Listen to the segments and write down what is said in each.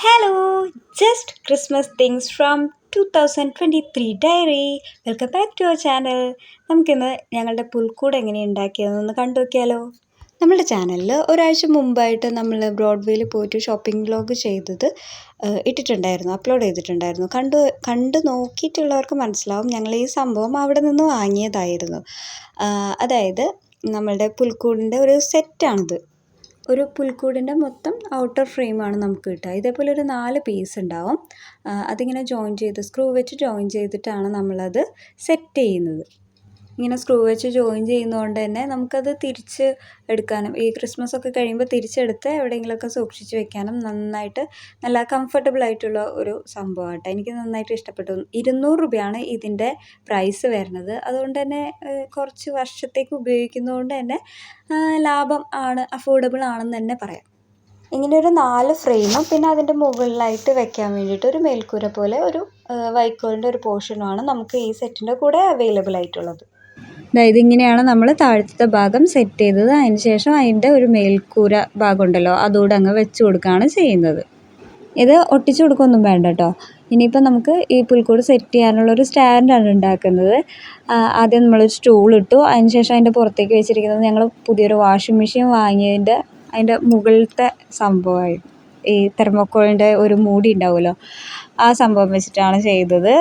Hello just Christmas things from two thousand twenty three diary welcome back to our channel നമുക്കിന്ന് ഞങ്ങളുടെ പുൽക്കൂട് എങ്ങനെ ഉണ്ടാക്കിയതെന്നൊന്ന് കണ്ടു നോക്കിയാലോ നമ്മുടെ ചാനലിൽ ഒരാഴ്ച മുമ്പായിട്ട് നമ്മൾ ബ്രോഡ്വേയിൽ പോയിട്ട് ഷോപ്പിംഗ് വ്ലോഗ് ചെയ്തത് ഇട്ടിട്ടുണ്ടായിരുന്നു അപ്ലോഡ് ചെയ്തിട്ടുണ്ടായിരുന്നു. കണ്ടു കണ്ട് നോക്കിയിട്ടുള്ളവർക്ക് മനസ്സിലാവും ഞങ്ങൾ ഈ സംഭവം അവിടെ നിന്ന് വാങ്ങിയതായിരുന്നു. അതായത് നമ്മളുടെ പുൽക്കൂടിന്റെ ഒരു സെറ്റാണിത് ഒരു പുൽക്കൂടിന്റെ മൊത്തം ഔട്ടർ ഫ്രെയിമാണ് നമുക്ക് കിട്ടുക. ഇതേപോലെ ഒരു നാല് പീസ് ഉണ്ടാവും. അതിങ്ങനെ ജോയിൻ ചെയ്ത് സ്ക്രൂ വെച്ച് ജോയിൻ ചെയ്തിട്ടാണ് നമ്മളത് സെറ്റ് ചെയ്യുന്നത്. ഇങ്ങനെ സ്ക്രൂ വെച്ച് ജോയിൻ ചെയ്യുന്നതുകൊണ്ട് തന്നെ നമുക്കത് തിരിച്ച് എടുക്കാനും ഈ ക്രിസ്മസ് ഒക്കെ കഴിയുമ്പോൾ തിരിച്ചെടുത്ത് എവിടെയെങ്കിലുമൊക്കെ സൂക്ഷിച്ച് വെക്കാനും നന്നായിട്ട് നല്ല കംഫർട്ടബിൾ ആയിട്ടുള്ള ഒരു സംഭവമാട്ടോ എനിക്ക് നന്നായിട്ട് ഇഷ്ടപ്പെട്ടു. ഇരുന്നൂറ് രൂപയാണ് ഇതിന്റെ പ്രൈസ് വരുന്നത്. അതുകൊണ്ട് തന്നെ കുറച്ച് വർഷത്തേക്ക് ഉപയോഗിക്കുന്നതുകൊണ്ട് തന്നെ ലാഭം ആണ് അഫോർഡബിൾ ആണെന്ന് തന്നെ പറയാം. ഇങ്ങനെ ഒരു നാല് ഫ്രെയിമും പിന്നെ അതിന്റെ മുകളിലായിട്ട് വെക്കാൻ വേണ്ടിയിട്ട് ഒരു മേൽക്കൂര പോലെ ഒരു വൈക്കോലിന്റെ ഒരു പോർഷനുമാണ് നമുക്ക് ഈ സെറ്റിന്റെ കൂടെ അവൈലബിൾ ആയിട്ടുള്ളത്. അതായത് ഇങ്ങനെയാണ് നമ്മൾ താഴത്തെ ഭാഗം സെറ്റ് ചെയ്തത്. അതിന് ശേഷം അതിന്റെ ഒരു മേൽക്കൂര ഭാഗം ഉണ്ടല്ലോ അതുകൂടെ അങ്ങ് വെച്ച് കൊടുക്കുകയാണ് ചെയ്യുന്നത്. ഇത് ഒട്ടിച്ചു കൊടുക്കൊന്നും വേണ്ട കേട്ടോ. ഇനിയിപ്പോൾ നമുക്ക് ഈ പുൽക്കൂട് സെറ്റ് ചെയ്യാനുള്ള ഒരു സ്റ്റാൻഡാണ് ഉണ്ടാക്കുന്നത്. ആദ്യം നമ്മളൊരു സ്റ്റൂൾ ഇട്ടു. അതിന് ശേഷം അതിന്റെ പുറത്തേക്ക് വെച്ചിരിക്കുന്നത് ഞങ്ങൾ പുതിയൊരു വാഷിംഗ് മെഷീൻ വാങ്ങിയതിന്റെ അതിന്റെ മുകളിലത്തെ സംഭവമായി ഈ തെർമോക്കോളിന്റെ ഒരു മൂടി ഉണ്ടാവുമല്ലോ. ആ സംഭവം വെച്ചിട്ടാണ് ചെയ്തത്.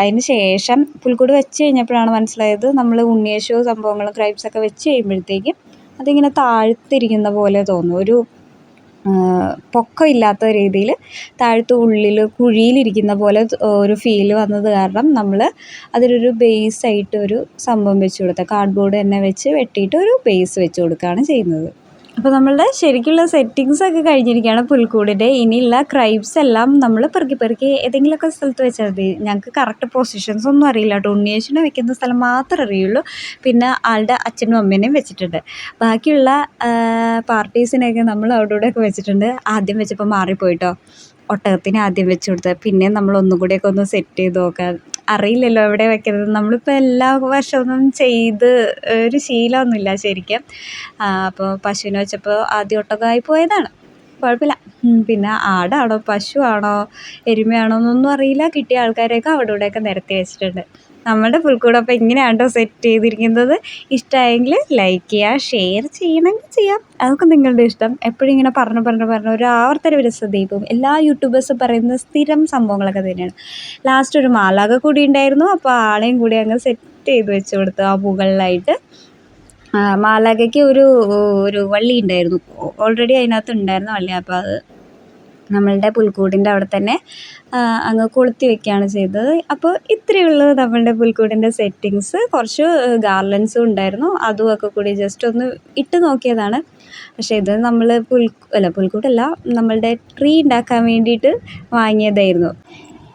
അതിന് ശേഷം പുൽക്കൂട് വെച്ച് കഴിഞ്ഞപ്പോഴാണ് മനസ്സിലായത് നമ്മൾ ഉണ്ണിയേശു സംഭവങ്ങളും ക്രൈപ്സ് ഒക്കെ വെച്ച് കഴിയുമ്പോഴത്തേക്കും അതിങ്ങനെ താഴ്ത്തിരിക്കുന്ന പോലെ തോന്നും. ഒരു പൊക്കം ഇല്ലാത്ത രീതിയിൽ താഴത്ത് ഉള്ളിൽ കുഴിയിലിരിക്കുന്ന പോലെ ഒരു ഫീൽ വന്നത് കാരണം നമ്മൾ അതിലൊരു ബേസ് ആയിട്ട് ഒരു സംഭവം വെച്ച് കൊടുത്ത കാർഡ്ബോർഡ് തന്നെ വെച്ച് വെട്ടിയിട്ട് ഒരു ബേസ് വെച്ച് കൊടുക്കുകയാണ് ചെയ്യുന്നത്. അപ്പോൾ നമ്മളുടെ ശരിക്കുള്ള സെറ്റിങ്സ് ഒക്കെ കഴിഞ്ഞിരിക്കുകയാണ് പുൽക്കൂടിന്റെ ഇനിയുള്ള ക്രൈബ്സ് എല്ലാം നമ്മൾ പെറുക്കി പെറുക്കി ഏതെങ്കിലുമൊക്കെ സ്ഥലത്ത് വെച്ചാൽ മതി. ഞങ്ങൾക്ക് കറക്റ്റ് പൊസിഷൻസ് ഒന്നും അറിയില്ല കേട്ടോ. ഉണ്ണിയേശുവിനെ വെക്കുന്ന സ്ഥലം മാത്രമേ അറിയുള്ളൂ. പിന്നെ ആളുടെ അച്ഛനും അമ്മേനെയും വെച്ചിട്ടുണ്ട്. ബാക്കിയുള്ള പാർട്ടീസിനെയൊക്കെ നമ്മൾ അവിടെ ഇവിടെയൊക്കെ വെച്ചിട്ടുണ്ട്. ആദ്യം വെച്ചപ്പോൾ മാറിപ്പോയിട്ടോ. ഒട്ടകത്തിന് ആദ്യം വെച്ച് കൊടുത്തത്. പിന്നെ നമ്മൾ ഒന്നും കൂടിയൊക്കെ ഒന്ന് സെറ്റ് ചെയ്ത് നോക്കാം അറിയില്ലല്ലോ എവിടെ വെക്കുന്നത് നമ്മളിപ്പോൾ എല്ലാ വർഷമൊന്നും ചെയ്ത് ഒരു ശീലമൊന്നുമില്ല ശരിക്കും. അപ്പോൾ പശുവിനെ വെച്ചപ്പോൾ ആദ്യം ഒട്ടകമായി പോയതാണ്. കുഴപ്പമില്ല. പിന്നെ ആടാണോ? പശുവാണോ? എരുമയാണോ എന്നൊന്നും അറിയില്ല. കിട്ടിയ ആൾക്കാരെയൊക്കെ അവിടെ ഇവിടെയൊക്കെ നിരത്തി വെച്ചിട്ടുണ്ട്. നമ്മുടെ പുൽക്കൂടപ്പം അപ്പോൾ ഇങ്ങനെയാണോ സെറ്റ് ചെയ്തിരിക്കുന്നത്. ഇഷ്ടമായെങ്കിൽ ലൈക്ക് ചെയ്യുക ഷെയർ ചെയ്യണമെങ്കിൽ ചെയ്യാം. അതൊക്കെ നിങ്ങളുടെ ഇഷ്ടം. എപ്പോഴും ഇങ്ങനെ പറഞ്ഞു പറഞ്ഞു പറഞ്ഞു ഒരു ആവർത്തന വിരസതയും എല്ലാ യൂട്യൂബേഴ്സും പറയുന്ന സ്ഥിരം സംഭവങ്ങളൊക്കെ തന്നെയാണ്. ലാസ്റ്റ് ഒരു മാലാക കൂടി ഉണ്ടായിരുന്നു. അപ്പോൾ ആളെയും കൂടി അങ്ങ് സെറ്റ് ചെയ്ത് വെച്ച് കൊടുത്തു. ആ മുകളിലായിട്ട് മാലാഖയ്ക്ക് ഒരു ഒരു വള്ളി ഉണ്ടായിരുന്നു. ഓൾറെഡി അതിനകത്ത് ഉണ്ടായിരുന്ന വള്ളി. അപ്പോൾ അത് നമ്മളുടെ പുൽക്കൂടിന്റെ അവിടെ തന്നെ അങ്ങ് കൊളുത്തി വെക്കുകയാണ് ചെയ്തത്. അപ്പോൾ ഇത്രയേ ഉള്ളൂ നമ്മളുടെ പുൽക്കൂടിന്റെ സെറ്റിങ്സ് കുറച്ച് ഗാർലൻസും ഉണ്ടായിരുന്നു. അതും ഒക്കെ കൂടി ജസ്റ്റ് ഒന്ന് ഇട്ട് നോക്കിയതാണ്. പക്ഷേ ഇത് നമ്മൾ പുൽ അല്ല പുൽക്കൂടല്ല നമ്മളുടെ ട്രീ ഉണ്ടാക്കാൻ വേണ്ടിയിട്ട് വാങ്ങിയതായിരുന്നു.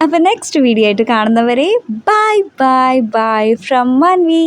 അപ്പോൾ നെക്സ്റ്റ് വീഡിയോ ആയിട്ട് കാണുന്നവരെ bye bye bye from one V